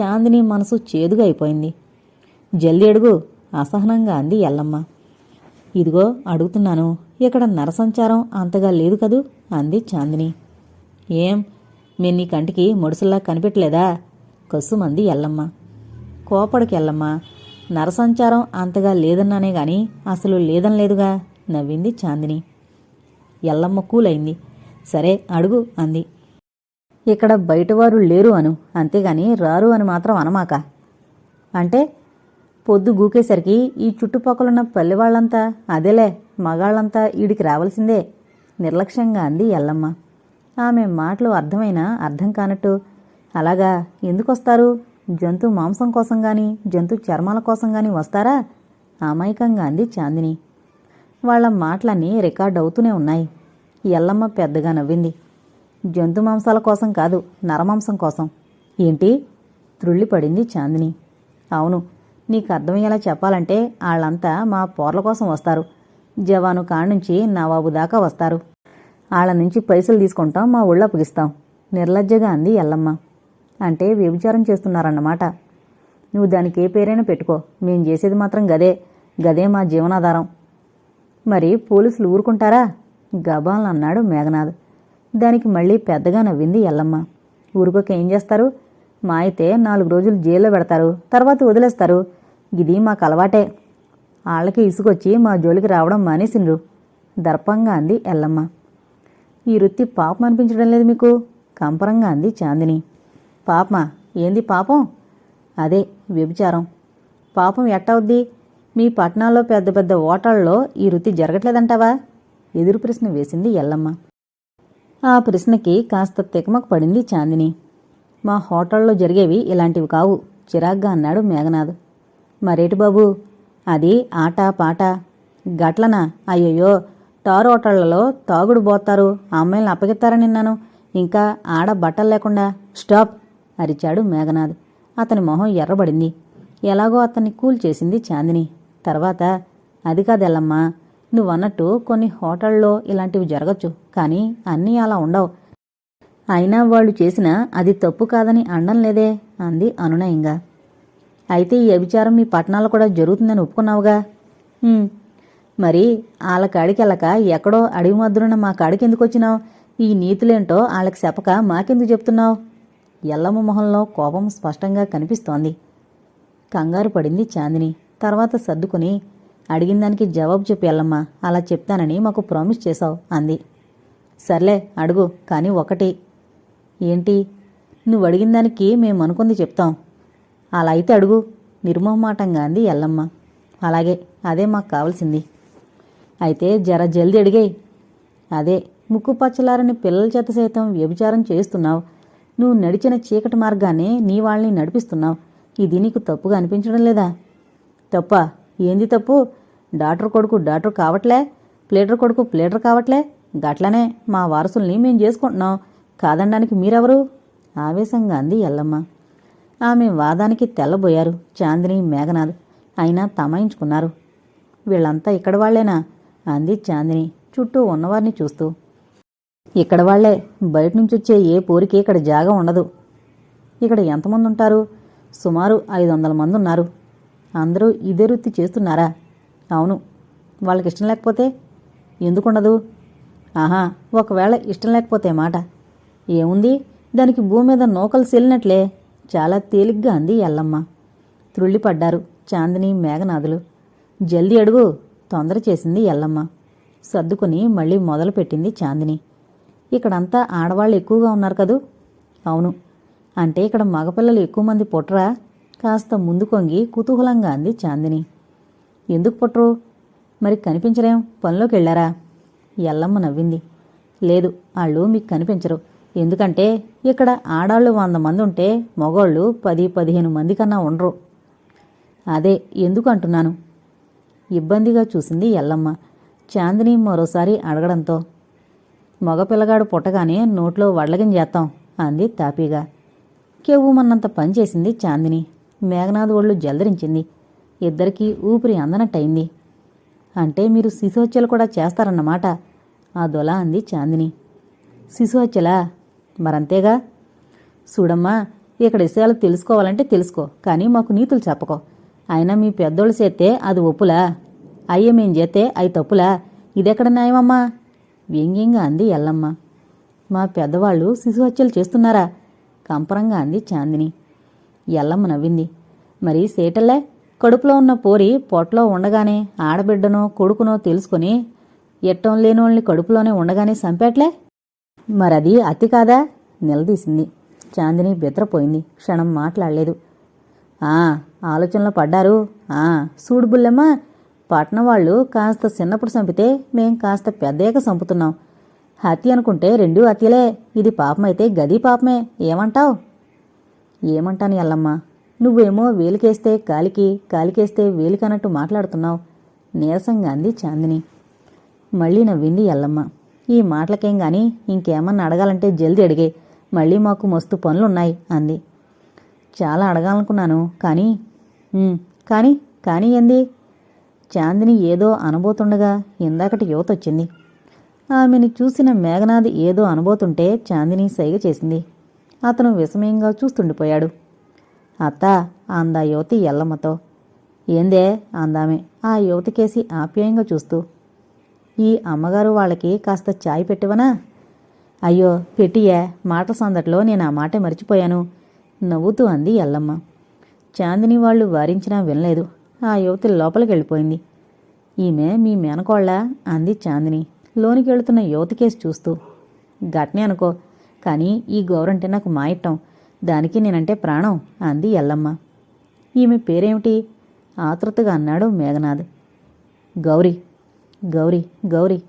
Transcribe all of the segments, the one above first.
చాందిని మనసు చేదుగా అయిపోయింది. జల్ది అడుగు అసహనంగా అంది ఎల్లమ్మ. ఇదిగో అడుగుతున్నాను. ఇక్కడ నరసంచారం అంతగా లేదు కదూ? అంది చాందిని. ఏం? మీరు నీ కంటికి ముడుసుల్లా కనిపెట్టలేదా? కసుమంది ఎల్లమ్మ. కోపడికి ఎల్లమ్మ. నరసంచారం అంతగా లేదన్నానే గాని అసలు లేదని లేదుగా నవ్వింది చాందిని. ఎల్లమ్మ కూలైంది. సరే అడుగు అంది. ఇక్కడ బయటవారు లేరు అను. అంతేగాని రారు అని మాత్రం అనమాక. అంటే పొద్దు గూకేసరికి ఈ చుట్టుపక్కలున్న పల్లెవాళ్ళంతా అదేలే మగాళ్ళంతా ఈడికి రావాల్సిందే నిర్లక్ష్యంగా అంది ఎల్లమ్మ. ఆమె మాటలు అర్థమైనా అర్థం కానట్టు అలాగా ఎందుకొస్తారు? జంతు మాంసం కోసం గాని జంతు చర్మాల కోసం గాని వస్తారా? అమాయకంగా అంది చాందిని. వాళ్ళ మాటలన్నీ రికార్డ్ అవుతూనే ఉన్నాయి. ఎల్లమ్మ పెద్దగా నవ్వింది. జంతు మాంసాల కోసం కాదు నరమాంసం కోసం. ఏంటి? త్రుళ్ళిపడింది చాందిని. అవును నీకు అర్థమయ్యేలా చెప్పాలంటే వాళ్ళంతా మా పోర్ల కోసం వస్తారు. జవాను కాడ్నుంచి నవాబు దాకా వస్తారు. వాళ్ళ నుంచి పైసలు తీసుకుంటాం మా ఊళ్ళో అప్పగిస్తాం. నిర్లజ్జగా అంది ఎల్లమ్మ. అంటే వ్యభిచారం చేస్తున్నారన్నమాట. నువ్వు దానికి ఏ పేరైనా పెట్టుకో. మేం చేసేది మాత్రం గదే. గదే మా జీవనాధారం. మరి పోలీసులు ఊరుకుంటారా? గబాల్ అన్నాడు మేఘనాథ్. దానికి మళ్ళీ పెద్దగా నవ్వింది ఎల్లమ్మ. ఊరుకోక ఏం చేస్తారు? మా అయితే నాలుగు రోజులు జైల్లో పెడతారు తర్వాత వదిలేస్తారు. ఇది మాకు అలవాటే. వాళ్ళకి ఇసుకొచ్చి మా జోలికి రావడం మానేసిండ్రు దర్పంగా అంది ఎల్లమ్మ. ఈ వృత్తి పాపం అనిపించడం లేదు మీకు? కంపరంగా అంది చాందిని. పాపమా? ఏంది పాపం? అదే వ్యభిచారం. పాపం ఎట్టవుద్ది? మీ పట్టణాల్లో పెద్ద పెద్ద ఓటాల్లో ఈ వృత్తి జరగట్లేదంటావా? ఎదురు ప్రశ్న వేసింది ఎల్లమ్మ. ఆ ప్రశ్నకి కాస్త తికమక పడింది చాందిని. మా హోటల్లో జరిగేవి ఇలాంటివి కావు చిరాగ్గా అన్నాడు మేఘనాథ్. మరేటి బాబు అది ఆట పాట? గట్లనా? అయ్యయ్యో టార్ హోటళ్ళలో తాగుడు పోతారు ఆ అమ్మాయిలను అప్పగిస్తారని నిన్నాను? ఇంకా ఆడ బట్టలు లేకుండా స్టాప్! అరిచాడు మేఘనాథ్. అతని మొహం ఎర్రబడింది. ఎలాగో అతన్ని కూల్ చేసింది చాందిని. తర్వాత అది కాదెల్లమ్మా నువ్వన్నట్టు కొన్ని హోటళ్ళలో ఇలాంటివి జరగచ్చు కానీ అన్నీ అలా ఉండవు. అయినా వాళ్ళు చేసినా అది తప్పు కాదని అండం లేదే అంది అనునయంగా అయితే ఈ అభిచారం మీ పట్టణాల్లో కూడా జరుగుతుందని ఒప్పుకున్నావుగా? మరి వాళ్ళ కాడికెళ్ళక ఎక్కడో అడవి మధ్యన మా కాడికి ఎందుకు వచ్చినావు? ఈ నీతులేంటో వాళ్ళకి చెప్పక మాకెందుకు చెప్తున్నావు? ఎల్లమ్మ మొహంలో కోపం స్పష్టంగా కనిపిస్తోంది. కంగారు పడింది చాందిని. తర్వాత సర్దుకుని అడిగిన దానికి జవాబు చెప్పి వెళ్ళమ్మా అలా చెప్తానని మాకు ప్రామిస్ చేశావు అంది. సర్లే అడుగు కానీ ఒకటి. ఏంటి? నువ్వు అడిగిన దానికి మేము అనుకుంది చెప్తాం. అలా అయితే అడుగు నిర్మోహమాటంగా అంది ఎల్లమ్మ. అలాగే అదే మాకు కావాల్సింది. అయితే జర జల్ది అడిగాయి. అదే ముక్కు పచ్చలారని పిల్లల చేత సైతం వ్యభిచారం చేస్తున్నావు నువ్వు నడిచిన చీకటి మార్గాన్ని నీ వాళ్ళని నడిపిస్తున్నావు. ఇది నీకు తప్పుగా అనిపించడం లేదా? తప్ప? ఏంది తప్పు? డాక్టర్ కొడుకు డాక్టర్ కావట్లే? ప్లేటర్ కొడుకు ప్లేటర్ కావట్లే? గట్లనే మా వారసుల్ని మేం చేసుకుంటున్నాం. కాదనడానికి మీరెవరు? ఆవేశంగా అంది ఎల్లమ్మ. ఆమె వాదానికి తెల్లబోయారు చాందిని మేఘనాథ్. అయినా తమాయించుకున్నారు. వీళ్ళంతా ఇక్కడ వాళ్ళేనా అంది చాందిని చుట్టూ ఉన్నవారిని చూస్తూ. ఇక్కడ వాళ్ళే బయట నుంచి వచ్చే ఏ పోరికి ఇక్కడ జాగా ఉండదు. ఇక్కడ ఎంతమంది ఉంటారు సుమారు ఐదు వందల మంది ఉన్నారు అందరూ ఇదే వృత్తి చేస్తున్నారా? అవును. వాళ్ళకి ఇష్టం లేకపోతే ఎందుకుండదు? ఆహా ఒకవేళ ఇష్టం లేకపోతే మాట. ఏముంది? దానికి భూమి మీద నూకలు సెల్లినట్లే చాలా తేలిగ్గా అంది ఎల్లమ్మ. త్రుళ్ళిపడ్డారు చాందిని మేఘనాథులు. జల్దీ అడుగు తొందర చేసింది ఎల్లమ్మ. సర్దుకుని మళ్ళీ మొదలుపెట్టింది చాందిని. ఇక్కడంతా ఆడవాళ్ళు ఎక్కువగా ఉన్నారు కదూ? అవును. అంటే ఇక్కడ మగపిల్లలు ఎక్కువ మంది పుట్టరా? కాస్త ముందు కొంగి కుతూహలంగా అంది చాందిని. ఎందుకు పుట్టరు మరి కనిపించలేం? పనిలోకి వెళ్ళారా? ఎల్లమ్మ నవ్వింది. లేదు వాళ్ళు మీకు కనిపించరు. ఎందుకంటే ఇక్కడ ఆడాళ్ళు వంద మంది ఉంటే మగోళ్ళు పది పదిహేను మంది కన్నా ఉండరు. అదే ఎందుకు అంటున్నాను? ఇబ్బందిగా చూసింది ఎల్లమ్మ చాందిని మరోసారి అడగడంతో మగపిల్లగాడు పుట్టగానే నోట్లో వడ్లగిన చేస్తాం అంది తాపీగా. కెవ్వుమన్నంత పనిచేసింది చాందిని. మేఘనాథ్ ఒళ్ళు జలదరించింది. ఇద్దరికీ ఊపిరి అందనట్టయింది. అంటే మీరు శిశుహత్యలు కూడా చేస్తారన్నమాట ఆ దొల అంది చాందిని. శిశుహత్యలా? మరంతేగా? చూడమ్మా ఇక్కడ విషయాలు తెలుసుకోవాలంటే తెలుసుకో కానీ మాకు నీతులు చెప్పకో. అయినా మీ పెద్దోళ్ళు చేస్తే అది ఒప్పులా? అయ్యే మేం చేస్తే అవి తప్పులా? ఇదెక్కడ న్యాయమమ్మా? వ్యంగ్యంగా అంది ఎల్లమ్మ. మా పెద్దవాళ్ళు శిశుహత్యలు చేస్తున్నారా? కంపరంగా అంది చాందిని. ఎల్లమ్మ నవ్వింది. మరి సేటల్లే? కడుపులో ఉన్న పోరి పొట్లో ఉండగానే ఆడబిడ్డనో కొడుకునో తెలుసుకొని ఎట్టం లేనోళ్ళని కడుపులోనే ఉండగానే చంపేట్లే మరది అతి కాదా? నిలదీసింది. చాందిని బెత్రపోయింది క్షణం మాట్లాడలేదు. ఆ ఆలోచనలో పడ్డారు? ఆ సూడు బుల్లెమ్మ పట్నం వాళ్ళు కాస్త చిన్నప్పుడు చంపితే మేం కాస్త పెద్దయ్యాక చంపుతున్నాం హత్య అనుకుంటే రెండూ హత్యలే. ఇది పాపమైతే గది పాపమే. ఏమంటావ్? ఏమంటాను ఎల్లమ్మ నువ్వేమో వేలికేస్తే కాలికి కాలికేస్తే వేలికన్నట్టు మాట్లాడుతున్నావు. నీరసంగా అంది చాందిని. మళ్ళీ నవ్వింది ఎల్లమ్మ ఈ మాటలకేం గాని ఇంకేమన్నా అడగాలంటే జల్దీ అడిగే. మళ్ళీ మాకు మస్తు పనులున్నాయి అంది. చాలా అడగాలనుకున్నాను కానీ కానీ కానీ ఏంది? చాందిని ఏదో అనబోతుండగా ఇందాకటి యువత వచ్చింది ఆమెని చూసిన మేఘనాథ్ ఏదో అనబోతుంటే చాందిని సైగ చేసింది. అతను విషమయంగా చూస్తుండిపోయాడు. అత్త అందా యువతి ఎల్లమ్మతో ఏందే అందామే ఆ యువతికేసి ఆప్యాయంగా చూస్తూ ఈ అమ్మగారు వాళ్ళకి కాస్త చాయ్ పెట్టివనా అయ్యో పెట్టియే మాట సందట్లో నేను ఆ మాట మర్చిపోయాను నవ్వుతూ అంది ఎల్లమ్మ. చాందిని వాళ్ళు వారించినా వినలేదు ఆ యువతి లోపలికి వెళ్ళిపోయింది ఈమె మీ మేనకోళ్ళ? అంది చాందిని లోనికి వెళుతున్న యువతికేసి చూస్తూ గట్నే అనుకో కానీ ఈ గౌరంటే నాకు మా దానికి నేనంటే ప్రాణం అంది ఎల్లమ్మ. ఈమె పేరేమిటి? ఆతృతగా అన్నాడు మేఘనాథ్. గౌరీ గౌరీ గౌరీ.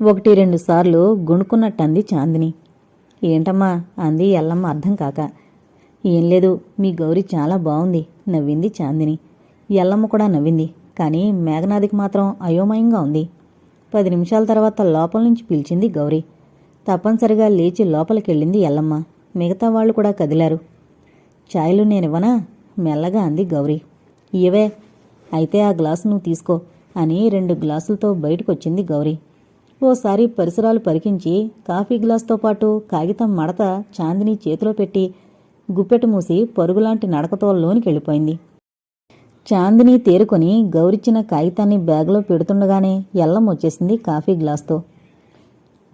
ఒకటి రెండు సార్లు గుణుకున్నట్టంది చాందిని. ఏంటమ్మా? అంది ఎల్లమ్మ అర్థం కాక. ఏం లేదు మీ గౌరీ చాలా బాగుంది నవ్వింది చాందిని. ఎల్లమ్మ కూడా నవ్వింది కానీ మేఘనాథికి మాత్రం అయోమయంగా ఉంది. పది నిమిషాల తర్వాత లోపల నుంచి పిలిచింది గౌరీ. తప్పనిసరిగా లేచి లోపలికెళ్ళింది ఎల్లమ్మ. మిగతా వాళ్ళు కూడా కదిలారు. చాయ్లు నేనివ్వనా? మెల్లగా అంది గౌరీ. ఇవే అయితే ఆ గ్లాసు నువ్వు తీసుకో అని రెండు గ్లాసులతో బయటకొచ్చింది గౌరీ. ఓసారి పరిసరాలు పరికించి కాఫీ గ్లాస్తో పాటు కాగితం మడత చాందిని చేతిలో పెట్టి గుప్పెట మూసి పరుగులాంటి నడకతో లోనికెళ్ళిపోయింది చాందిని తేరుకొని గౌరిచ్చిన కాగితాన్ని బ్యాగ్లో పెడుతుండగానే ఎల్లం వచ్చేసింది కాఫీ గ్లాస్తో.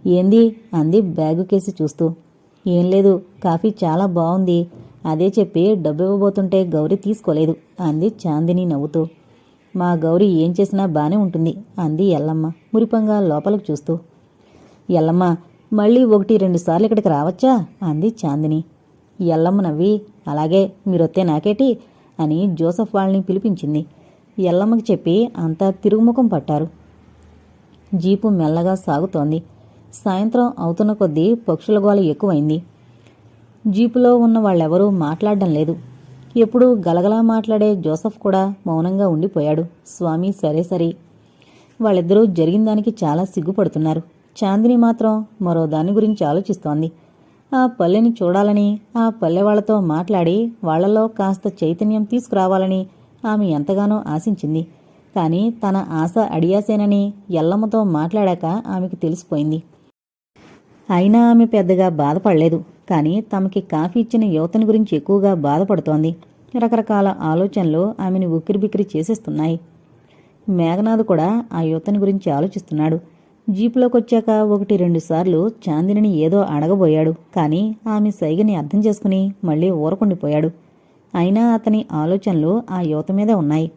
ఏంది? అంది బ్యాగు కేసి చూస్తూ. ఏం లేదు కాఫీ చాలా బాగుంది అదే చెప్పి డబ్బు ఇవ్వబోతుంటే గౌరీ తీసుకోలేదు అంది చాందిని నవ్వుతూ. మా గౌరీ ఏం చేసినా బానే ఉంటుంది అంది ఎల్లమ్మ మురిపంగా లోపలికి చూస్తూ. ఎల్లమ్మ మళ్ళీ ఒకటి రెండు సార్లు ఇక్కడికి రావచ్చా? అంది చాందిని. ఎల్లమ్మ నవ్వి అలాగే మీరొత్తే నాకేటి? అని జోసఫ్ వాళ్ళని పిలిపించింది. ఎల్లమ్మకి చెప్పి అంతా తిరుగుముఖం పట్టారు. జీపు మెల్లగా సాగుతోంది. సాయంత్రం అవుతున్న కొద్దీ పక్షుల గోల ఎక్కువైంది. జీపులో ఉన్న వాళ్ళెవరూ మాట్లాడడం లేదు. ఎప్పుడూ గలగలా మాట్లాడే జోసఫ్ కూడా మౌనంగా ఉండిపోయాడు. స్వామి సరే సరే. వాళ్ళిద్దరూ జరిగిన దానికి చాలా సిగ్గుపడుతున్నారు. చాందిని మాత్రం మరో దాని గురించి ఆలోచిస్తోంది. ఆ పల్లెని చూడాలని ఆ పల్లె వాళ్ళతో మాట్లాడి వాళ్ళలో కాస్త చైతన్యం తీసుకురావాలని ఆమె ఎంతగానో ఆశించింది. కానీ తన ఆశ అడియాసేనని ఎల్లమ్మతో మాట్లాడాక ఆమెకు తెలిసిపోయింది. అయినా ఆమె పెద్దగా బాధపడలేదు. కానీ తమకి కాఫీ ఇచ్చిన యువతని గురించి ఎక్కువగా బాధపడుతోంది. రకరకాల ఆలోచనలు ఆమెను ఉక్కిరిబిక్కిరి చేసేస్తున్నాయి. మేఘనాథ్ కూడా ఆ యువతని గురించి ఆలోచిస్తున్నాడు. జీపులోకి వచ్చాక ఒకటి రెండు సార్లు చాందినిని ఏదో అడగబోయాడు. కానీ ఆమె సైగని అర్థం చేసుకుని మళ్ళీ ఊరకుండిపోయాడు. అయినా అతని ఆలోచనలు ఆ యువత మీద ఉన్నాయి.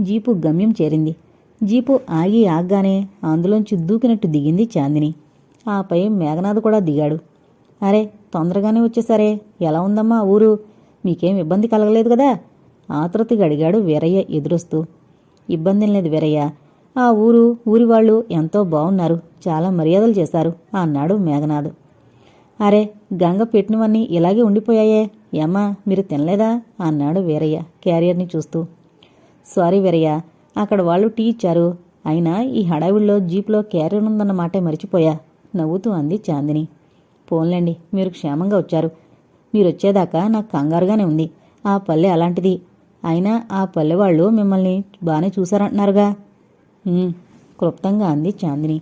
జీపు గమ్యం చేరింది. జీపు ఆగి ఆగ్గానే అందులోంచి దూకినట్టు దిగింది చాందిని. ఆపై మేఘనాథ్ కూడా దిగాడు. అరే తొందరగానే వచ్చేసరే. ఎలా ఉందమ్మా ఊరు? మీకేం ఇబ్బంది కలగలేదు కదా? ఆతృతిగా అడిగాడు వీరయ్య ఎదురొస్తూ. ఇబ్బంది లేదు వీరయ్య ఆ ఊరు ఊరి వాళ్ళు ఎంతో బాగున్నారు చాలా మర్యాదలు చేశారు అన్నాడు మేఘనాథ్. అరే గంగ పెట్టినవన్నీ ఇలాగే ఉండిపోయాయే. ఏమ్మా మీరు తినలేదా? అన్నాడు వీరయ్య క్యారియర్ని చూస్తూ. సారీ వీరయ్య అక్కడ వాళ్ళు టీ ఇచ్చారు. అయినా ఈ హడావిడిలో జీప్లో క్యారియర్ ఉందన్న మాటే మర్చిపోయా. నవ్వుతూ అంది చాందిని. పోన్లేండి మీరు క్షేమంగా వచ్చారు. మీరు వచ్చేదాకా నాకు కంగారుగానే ఉంది. ఆ పల్లె అలాంటిది. అయినా ఆ పల్లె వాళ్ళు మిమ్మల్ని బాగానే చూశారంటున్నారుగా. క్లుప్తంగా అంది చాందిని.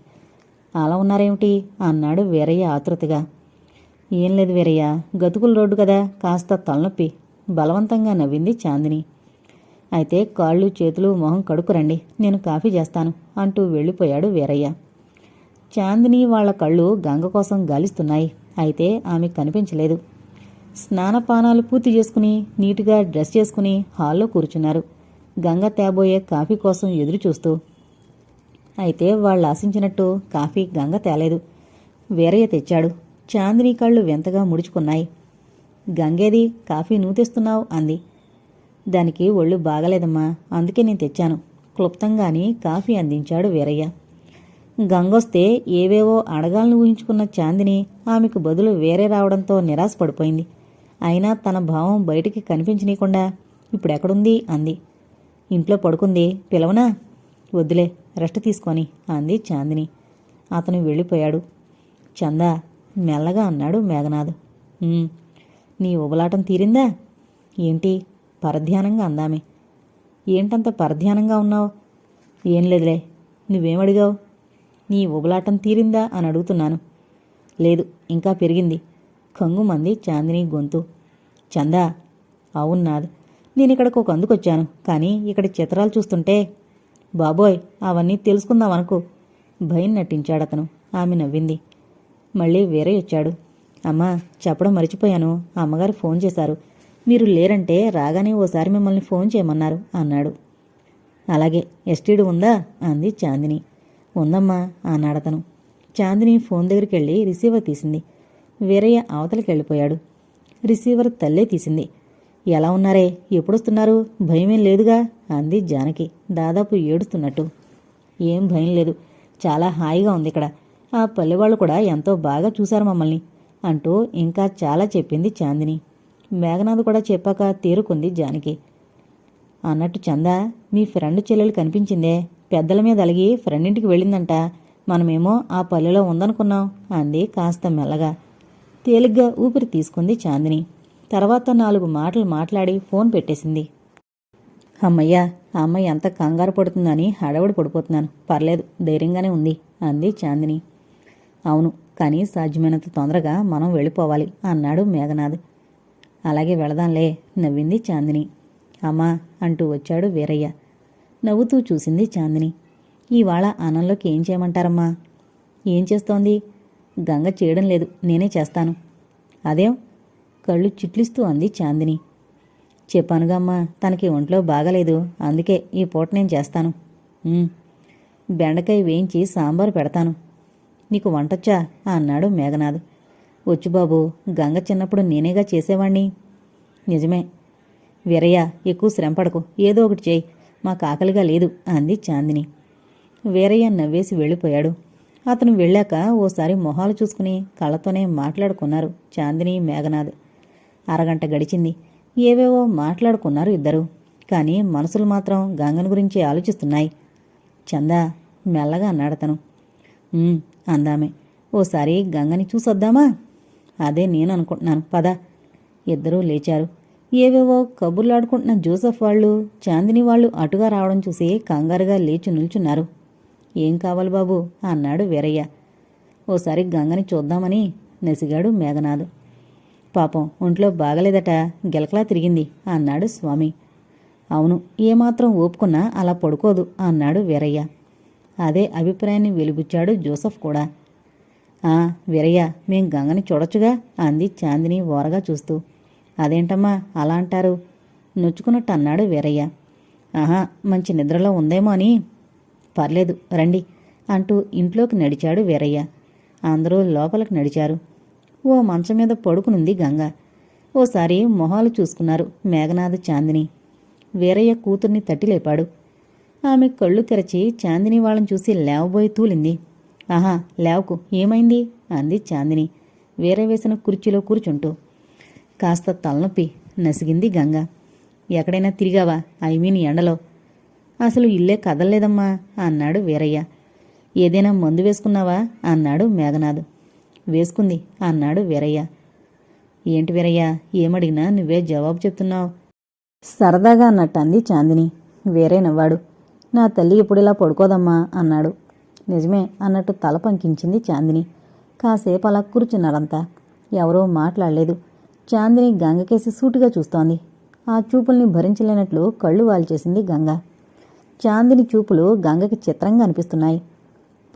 అలా ఉన్నారేమిటి? అన్నాడు వీరయ్య ఆతృతగా. ఏం లేదు వీరయ్య గతుకుల రోడ్డు కదా కాస్త తలనొప్పి. బలవంతంగా నవ్వింది చాందిని. అయితే కాళ్ళు చేతులు మొహం కడుకురండి నేను కాఫీ చేస్తాను అంటూ వెళ్ళిపోయాడు వీరయ్య. చాందిని వాళ్ళ కళ్ళు గంగ కోసం గాలిస్తున్నాయి. అయితే ఆమె కనిపించలేదు. స్నానపానాలు పూర్తి చేసుకుని నీటుగా డ్రెస్ చేసుకుని హాల్లో కూర్చున్నారు. గంగ తేబోయే కాఫీ కోసం ఎదురు చూస్తూ. అయితే వాళ్ళు ఆశించినట్టు కాఫీ గంగ తేలేదు. వీరయ్య తెచ్చాడు. చాందిని కళ్ళు వింతగా ముడుచుకున్నాయి. గంగేది కాఫీ నువ్వు తెస్తున్నావు అంది. దానికి ఒళ్ళు బాగలేదమ్మా అందుకే నేను తెచ్చాను. క్లుప్తంగాని కాఫీ అందించాడు వీరయ్య. గంగొస్తే ఏవేవో అడగాలని ఊహించుకున్న చాందిని ఆమెకు బదులు వేరే రావడంతో నిరాశపడిపోయింది. అయినా తన భావం బయటికి కనిపించనీయకుండా ఇప్పుడెక్కడుంది? అంది. ఇంట్లో పడుకుంది. పిలవనా? వద్దులే రెస్ట్ తీసుకొని అంది చాందిని. అతను వెళ్ళిపోయాడు. చందా మెల్లగా అన్నాడు మేఘనాథ్. నీ ఉబలాటం తీరిందా? ఏంటి? పరధ్యానంగా అందామే. ఏంటంత పరధ్యానంగా ఉన్నావు? ఏం లేదులే నువ్వేమడిగావు నీ ఉబలాటం తీరిందా అని అడుగుతున్నాను. లేదు ఇంకా పెరిగింది. కంగుమంది చాందిని గొంతు. చందా అవును నాది నేను ఇక్కడికి ఒక అందుకొచ్చాను. కానీ ఇక్కడ చిత్రాలు చూస్తుంటే బాబోయ్ అవన్నీ తెలుసుకుందాం అనుకో. భయం నటించాడు అతను ఆమె నవ్వింది. మళ్ళీ వేరే వచ్చాడు. అమ్మా చెప్పడం మర్చిపోయాను. అమ్మగారు ఫోన్ చేశారు. మీరు లేరంటే రాగానే ఓసారి మిమ్మల్ని ఫోన్ చేయమన్నారు అన్నాడు. అలాగే ఎస్టీడీ ఉందా? అంది చాందిని. ఉందమ్మా అన్నాడతను చాందిని ఫోన్ దగ్గరికి వెళ్ళి రిసీవర్ తీసింది. వీరయ్య అవతలికి వెళ్ళిపోయాడు రిసీవర్ తల్లే తీసింది. ఎలా ఉన్నారే? ఎప్పుడొస్తున్నారు? భయమేం లేదుగా? అంది జానకి దాదాపు ఏడుస్తున్నట్టు. ఏం భయం లేదు. చాలా హాయిగా ఉంది ఇక్కడ. ఆ పల్లెవాళ్ళు కూడా ఎంతో బాగా చూశారు మమ్మల్ని అంటూ ఇంకా చాలా చెప్పింది చాందిని. మేఘనాథ్ కూడా చెప్పాక తేరుకుంది జానకి. అన్నట్టు చందా మీ ఫ్రెండ్ చెల్లెలు కనిపించిందే? పెద్దల మీద అలిగి ఫ్రెండ్ ఇంటికి వెళ్ళిందంట. మనమేమో ఆ పల్లెలో ఉందనుకున్నాం. అంది కాస్త మెల్లగా. తేలిగ్గా ఊపిరి తీసుకుంది చాందిని. తర్వాత నాలుగు మాటలు మాట్లాడి ఫోన్ పెట్టేసింది. అమ్మయ్యా ఆ అమ్మాయి ఎంత కంగారు పడుతుందని హడవడి పడిపోతున్నాను. పర్లేదు ధైర్యంగానే ఉంది అంది చాందిని. అవును కానీ సాధ్యమైనంత తొందరగా మనం వెళ్ళిపోవాలి అన్నాడు మేఘనాథ్. అలాగే వెళదాంలే నవ్వింది చాందిని. అమ్మా అంటూ వచ్చాడు వీరయ్య. నవ్వుతూ చూసింది చాందిని. ఇవాళ అన్నంలోకి ఏం చేయమంటారమ్మా? ఏం చేస్తోంది? గంగ చేయడం లేదు నేనే చేస్తాను. అదేం కళ్ళు చిట్లిస్తూ అంది చాందిని. చెప్పానుగా అమ్మా తనకి ఒంట్లో బాగలేదు అందుకే ఈ పూట నేను చేస్తాను. బెండకాయ వేయించి సాంబారు పెడతాను. నీకు వంటొచ్చా? అన్నాడు మేఘనాథ్. వచ్చు బాబు గంగ చిన్నప్పుడు నేనేగా చేసేవాణ్ణి? నిజమే. వీరయ్య ఎక్కువ శ్రమపడకు ఏదో ఒకటి చేయి. మాకు ఆకలిగా లేదు అంది చాందిని. వేరయ్య నవ్వేసి వెళ్ళిపోయాడు. అతను వెళ్ళాక ఓసారి మొహాలు చూసుకుని కళ్ళతోనే మాట్లాడుకున్నారు చాందిని మేఘనాథ్. అరగంట గడిచింది. ఏవేవో మాట్లాడుకున్నారు ఇద్దరు. కానీ మనసులు మాత్రం గంగను గురించి ఆలోచిస్తున్నాయి. చందా మెల్లగా అన్నాడతను. అందామే. ఓసారి గంగని చూసొద్దామా? అదే నేను అనుకుంటున్నాను. పద. ఇద్దరూ లేచారు. ఏవేవో కబుర్లాడుకుంటున్న జోసఫ్ వాళ్ళు చాందిని వాళ్ళు అటుగా రావడం చూసి కంగారుగా లేచి నిల్చున్నారు. ఏం కావాలి బాబు? అన్నాడు వీరయ్య. ఓసారి గంగని చూద్దామని నెసిగాడు మేఘనాథ్. పాపం ఒంట్లో బాగలేదట గెలకలా తిరిగింది అన్నాడు స్వామి. అవును ఏమాత్రం ఓపుకున్నా అలా పడుకోదు అన్నాడు వీరయ్య. అదే అభిప్రాయాన్ని వెలిబుచ్చాడు జోసఫ్ కూడా. ఆ వీరయ్య మేం గంగని చూడొచ్చుగా అంది చాందిని ఓరగా చూస్తూ. అదేంటమ్మా అలా అంటారు? నొచ్చుకున్నట్టు అన్నాడు వీరయ్య. ఆహా మంచి నిద్రలో ఉందేమో అని. పర్లేదు రండి అంటూ ఇంట్లోకి నడిచాడు వీరయ్య. అందరూ లోపలికి నడిచారు. ఓ మంచం మీద పడుకునుంది గంగ. ఓసారి మొహాలు చూసుకున్నారు మేఘనాథ్ చాందిని. వీరయ్య కూతుర్ని తట్టి లేపాడు ఆమె కళ్ళు తెరచి చాందిని వాళ్ళని చూసి లేవబోయి తూలింది. ఆహా లేవకు ఏమైంది? అంది చాందిని. వేరే వేసిన కుర్చీలో కూర్చుంటూ. కాస్త తలనొప్పి నసిగింది గంగ. ఎక్కడైనా తిరిగావా? ఐ మీన్ ఎండలో. అసలు ఇల్లే కదలలేదమ్మా అన్నాడు వీరయ్య. ఏదైనా మందు వేసుకున్నావా? అన్నాడు మేఘనాథ్. వేసుకుంది అన్నాడు వీరయ్య. ఏంటి వీరయ్య? ఏమడిగినా నువ్వే జవాబు చెప్తున్నావు. సరదాగా అన్నట్టు అంది చాందిని. వేరే నవ్వాడు. నా తల్లి ఇప్పుడు ఇలా పడుకోదమ్మా అన్నాడు. నిజమే అన్నట్టు తల పంకించింది చాందిని. కాసేపు అలా కూర్చున్నారంతా ఎవరో మాట్లాడలేదు. చాందిని గంగకేసి సూటిగా చూస్తోంది. ఆ చూపుల్ని భరించలేనట్లు కళ్ళు వాల్చేసింది గంగ. చాందిని చూపులు గంగకి చిత్రంగా అనిపిస్తున్నాయి.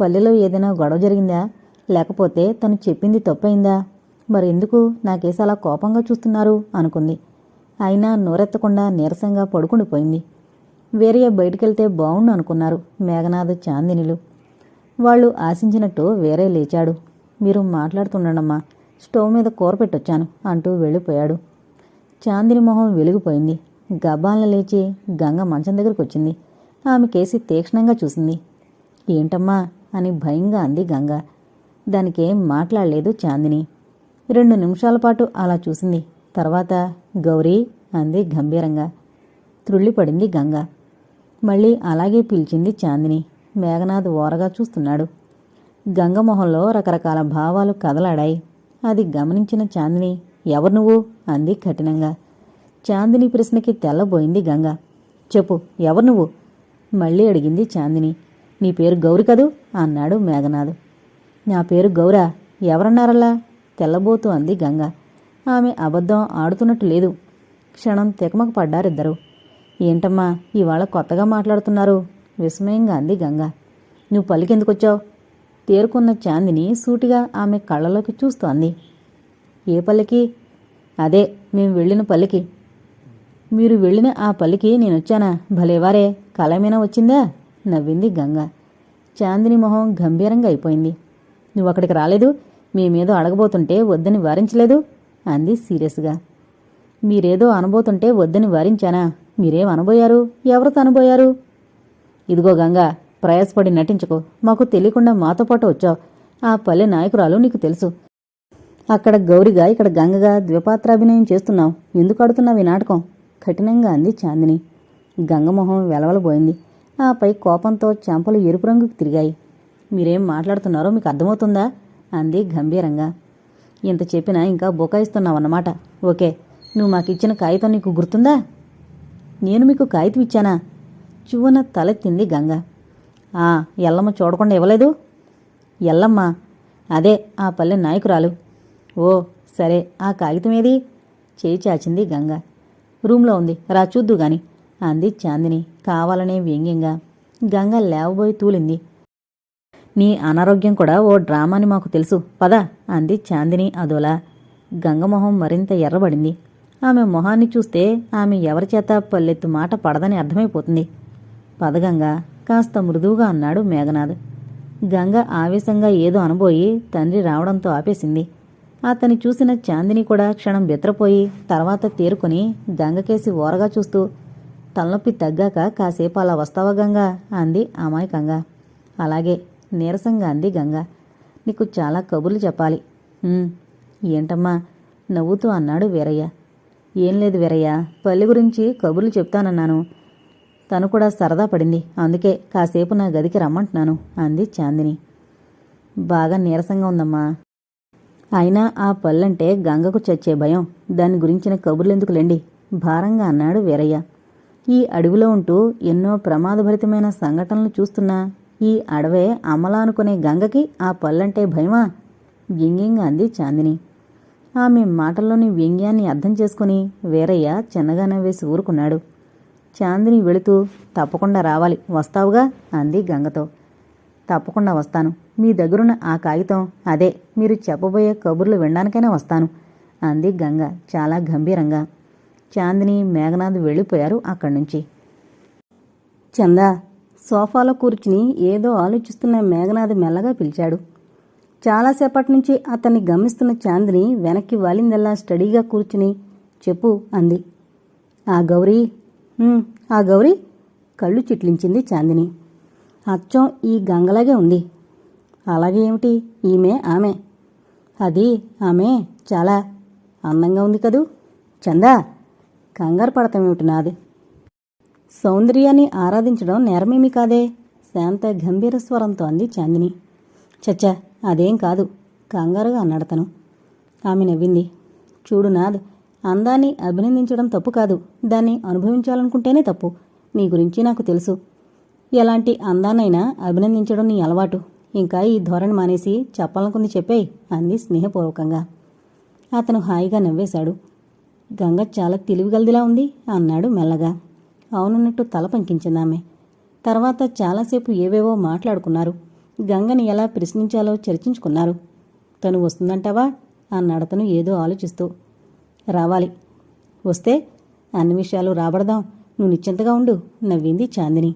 పల్లెలో ఏదైనా గొడవ జరిగిందా? లేకపోతే తను చెప్పింది తప్పైందా? మరెందుకు నాకేసి అలా కోపంగా చూస్తున్నారు? అనుకుంది. అయినా నోరెత్తకుండా నీరసంగా పడుకుండిపోయింది వేరే బయటికెళ్తే బావుండు అనుకున్నారు మేఘనాథ్ చాందినిలు. వాళ్ళు ఆశించినట్టు వేరే లేచాడు. మీరు మాట్లాడుతుండమ్మా స్టవ్ మీద కూర పెట్టొచ్చాను అంటూ వెళ్ళిపోయాడు. చాందిని మొహం వెలిగిపోయింది. గబ్బాలను లేచి గంగ మంచం దగ్గరకు వచ్చింది. ఆమె కేసి తీక్షణంగా చూసింది. ఏంటమ్మా? అని భయంగా అంది గంగ. దానికేం మాట్లాడలేదు చాందిని. రెండు నిమిషాల పాటు అలా చూసింది. తర్వాత గౌరీ అంది గంభీరంగా. త్రుళ్ళిపడింది గంగ. మళ్ళీ అలాగే పిలిచింది చాందిని. మేఘనాథ్ ఓరగా చూస్తున్నాడు. గంగ మొహంలో రకరకాల భావాలు కదలాడాయి. అది గమనించిన చాందిని ఎవరు నువ్వు? అంది కఠినంగా. చాందిని ప్రశ్నకి తెల్లబోయింది గంగ. చెప్పు ఎవరు నువ్వు? మళ్ళీ అడిగింది చాందిని. నీ పేరు గౌరి కదూ? అన్నాడు మేఘనాథ్. నా పేరు గౌరా. ఎవరన్నారల్లా తెల్లబోతూ అంది గంగ. ఆమె అబద్ధం ఆడుతున్నట్టు లేదు. క్షణం తెకమక పడ్డారిద్దరు. ఏంటమ్మా ఇవాళ కొత్తగా మాట్లాడుతున్నారు? విస్మయంగా అంది గంగ. నువ్వు పలికెందుకొచ్చావు తేరుకున్న చాందిని సూటిగా ఆమె కళ్ళలోకి చూస్తోంది. ఏ పల్లికి అదే మేము వెళ్ళిన పల్లికి మీరు వెళ్ళిన ఆ పల్లికి నేనొచ్చానా? భలేవారే కలమేనా వచ్చిందా? నవ్వింది గంగ. చాందిని మొహం గంభీరంగా అయిపోయింది. నువ్వు అక్కడికి రాలేదు? మేమేదో అడగబోతుంటే వద్దని వారించలేదు? అంది సీరియస్గా. మీరేదో అనబోతుంటే వద్దని వారించానా? మీరేం అనబోయారు? ఎవరితో అనబోయారు ఇదిగో గంగా ప్రయాసపడి నటించుకో. మాకు తెలియకుండా మాతో పాటు వచ్చావు. ఆ పల్లె నాయకురాలు నీకు తెలుసు. అక్కడ గౌరిగా ఇక్కడ గంగగా ద్విపాత్రాభినయం చేస్తున్నావు. ఎందుకు ఆడుతున్నావు ఈ నాటకం? కఠినంగా అంది చాందిని. గంగమొహం వెలవలబోయింది. ఆపై కోపంతో చెంపలు ఎరుపు రంగుకు తిరిగాయి. మీరేం మాట్లాడుతున్నారో మీకు అర్థమవుతుందా? అంది గంభీరంగా. ఇంత చెప్పినా ఇంకా బుకాయిస్తున్నావన్నమాట. ఓకే నువ్వు మాకిచ్చిన కాగితం నీకు గుర్తుందా? నేను మీకు కాగితం ఇచ్చానా చువ్వన తలెత్తింది గంగ. ఎల్లమ్మ చూడకుండా ఇవ్వలేదు? ఎల్లమ్మ అదే ఆ పల్లె నాయకురాలు. ఓ సరే ఆ కాగితం ఏది? చేయి చాచింది గంగ. రూమ్లో ఉంది రా చూద్దు గాని అంది చాందిని కావాలనే వ్యంగ్యంగా. గంగ లేవబోయి తూలింది. నీ అనారోగ్యం కూడా ఓ డ్రామాని మాకు తెలుసు పద అంది చాందిని అదోలా. గంగమొహం మరింత ఎర్రబడింది. ఆమె మొహాన్ని చూస్తే ఆమె ఎవరి చేత పల్లెత్తు మాట పడదని అర్థమైపోతుంది. పదగంగా కాస్త మృదువుగా అన్నాడు మేఘనాథ్. గంగ ఆవేశంగా ఏదో అనబోయి తండ్రి రావడంతో ఆపేసింది. అతని చూసిన చాందిని కూడా క్షణం బెత్రపోయి తర్వాత తేరుకొని గంగకేసి ఓరగా చూస్తూ తలనొప్పి తగ్గాక కాసేపు అలా వస్తావా గంగా? అంది అమాయకంగా. అలాగే నీరసంగా అంది గంగ. నీకు చాలా కబుర్లు చెప్పాలి. ఏంటమ్మా? నవ్వుతూ అన్నాడు వీరయ్య. ఏం లేదు వీరయ్య పల్లె గురించి కబుర్లు చెప్తానన్నాను. తను కూడా సరదా పడింది. అందుకే కాసేపు నా గదికి రమ్మంటున్నాను అంది చాందిని. బాగా నీరసంగా ఉందమ్మా. అయినా ఆ పళ్ళంటే గంగకు చచ్చే భయం. దాని గురించిన కబుర్లెందుకులేండి భారంగా అన్నాడు వీరయ్య. ఈ అడవిలో ఉంటూ ఎన్నో ప్రమాదభరితమైన సంఘటనలు చూస్తున్నా ఈ అడవే అమలా అనుకునే గంగకి ఆ పళ్ళంటే భయమా? వ్యంగ్యంగా అంది చాందిని. ఆమె మాటల్లోని వ్యంగ్యాన్ని అర్థం చేసుకుని వీరయ్య చిన్నగా నవ్వేసి ఊరుకున్నాడు. చాందిని వెళుతూ తప్పకుండా రావాలి వస్తావుగా? అంది గంగతో. తప్పకుండా వస్తాను. మీ దగ్గరున్న ఆ కాగితం అదే మీరు చెప్పబోయే కబుర్లు వినడానికైనా వస్తాను అంది గంగ చాలా గంభీరంగా. చాందిని మేఘనాథ్ వెళ్ళిపోయారు అక్కడి నుంచి చందా సోఫాలో కూర్చుని ఏదో ఆలోచిస్తున్న మేఘనాథ్ మెల్లగా పిలిచాడు. చాలాసేపటి నుంచి అతన్ని గమనిస్తున్న చాందిని వెనక్కి వాలిందల్లా స్టడీగా కూర్చుని చెప్పు అంది. ఆ గౌరీ ఆ గౌరీ కళ్ళు చిట్లించింది చాందిని. అచ్చం ఈ గంగలాగే ఉంది. అలాగే ఏమిటి? ఈమె ఆమె. అది ఆమె చాలా అందంగా ఉంది కదూ. చందా కంగారు పడతామేమిటి నాది? సౌందర్యాన్ని ఆరాధించడం నేరమేమి కాదే? శాంత గంభీర స్వరంతో అంది చాందిని. చచ్చా అదేం కాదు. కంగారుగా అన్నాడు తను ఆమె నవ్వింది. చూడు నాద్ అందాన్ని అభినందించడం తప్పు కాదు. దాన్ని అనుభవించాలనుకుంటేనే తప్పు. నీ గురించి నాకు తెలుసు. ఎలాంటి అందాన్నైనా అభినందించడం నీ అలవాటు. ఇంకా ఈ ధోరణి మానేసి చెప్పాలనుకుంది చెప్పేయి అంది స్నేహపూర్వకంగా. అతను హాయిగా నవ్వేశాడు. గంగ చాలా తెలివిగలదిలా ఉంది అన్నాడు మెల్లగా. అవునన్నట్టు తల పంకించింది ఆమె. తర్వాత చాలాసేపు ఏవేవో మాట్లాడుకున్నారు. గంగని ఎలా ప్రశ్నించాలో చర్చించుకున్నారు. తను వస్తుందంటావా? అన్నాడతను ఏదో ఆలోచిస్తూ. రావాలి. వస్తే అన్ని విషయాలు రాబడదాం. నువ్వు నిశ్చింతగా ఉండు నవ్వింది చాందిని.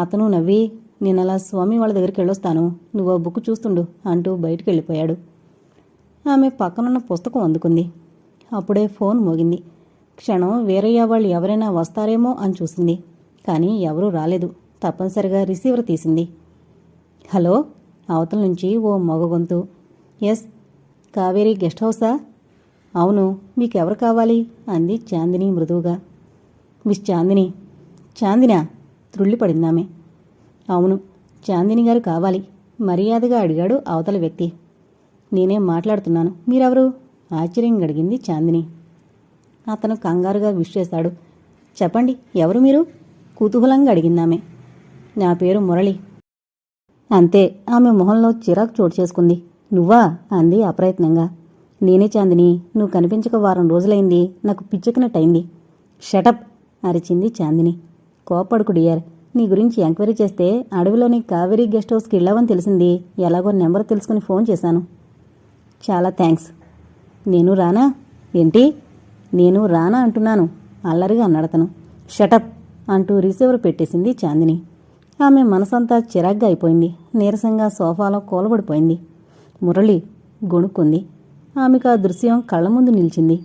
అతను నవ్వి నేను అలా స్వామి వాళ్ళ దగ్గరికి వెళ్ళొస్తాను. నువ్వు ఆ బుక్ చూస్తుండు అంటూ బయటికి వెళ్ళిపోయాడు. ఆమె పక్కనున్న పుస్తకం అందుకుంది. అప్పుడే ఫోన్ మోగింది. క్షణం వేరయ్య వాళ్ళు ఎవరైనా వస్తారేమో అని చూసింది. కానీ ఎవరూ రాలేదు. తప్పనిసరిగా రిసీవర్ తీసింది. హలో అవతల నుంచి ఓ మగ గొంతు. ఎస్ కావేరీ గెస్ట్ హౌసా? అవును మీకెవరు కావాలి? అంది చాందిని మృదువుగా. మిస్ చాందిని. చాందినా? త్రుళ్ళిపడిందామె. అవును చాందిని గారు కావాలి. మర్యాదగా అడిగాడు అవతల వ్యక్తి. నేనేం మాట్లాడుతున్నాను. మీరెవరు? ఆశ్చర్యంగా అడిగింది చాందిని. అతను కంగారుగా విష్ చేశాడు. చెప్పండి ఎవరు మీరు? కుతూహలంగా అడిగిందామె. నా పేరు మురళి. అంతే ఆమె మొహంలో చిరాకు చోటు చేసుకుంది. నువ్వా? అంది అప్రయత్నంగా. నేనే చాందిని నువ్వు కనిపించక వారం రోజులైంది నాకు పిచ్చెక్కినట్టయింది. షటప్ అరిచింది చాందిని. కోపడుకు డియర్ నీ గురించి ఎంక్వైరీ చేస్తే అడవిలోని కావేరీ గెస్ట్ హౌస్కి వెళ్ళావని తెలిసింది. ఎలాగో నెంబర్ తెలుసుకుని ఫోన్ చేశాను. చాలా థ్యాంక్స్ నేను రానా? ఏంటి? నేను రానా అంటున్నాను. అల్లరిగా అన్నాడతను షటప్ అంటూ రిసీవర్ పెట్టేసింది చాందిని. ఆమె మనసంతా చిరాగ్గా అయిపోయింది. నీరసంగా సోఫాలో కూలబడిపోయింది. మురళి గొణుక్కుంది. ఆమెకు ఆ దృశ్యం కళ్ళ ముందు నిలిచింది.